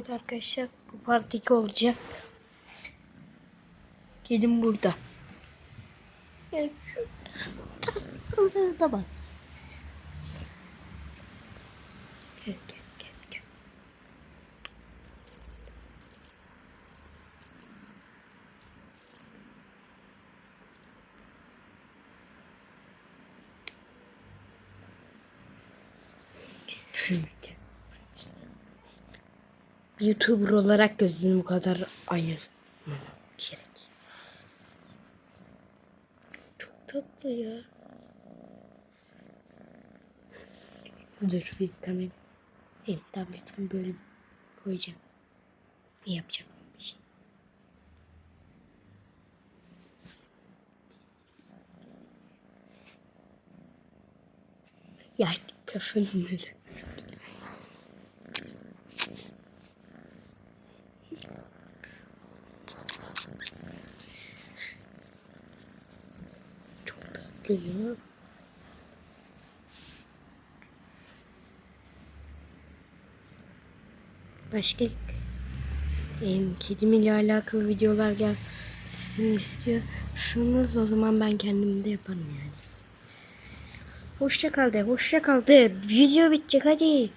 Evet arkadaşlar bu part 2 olacak. Kedim burada. Evet bak. Gel. YouTuber olarak gözünü bu kadar ayırmamak gerek. Çok tatlı ya. Dur bir kamera. Benim tabletimi böyle koyacağım. Yapacağım bir şey. Ya kafanı böyle. Çok tatlı ya. Başka em, kedimle alakalı videolar gelsin istiyorsanız o zaman ben kendim de yaparım yani. Hoşça kal de, hoşça kal de. Video bitecek hadi.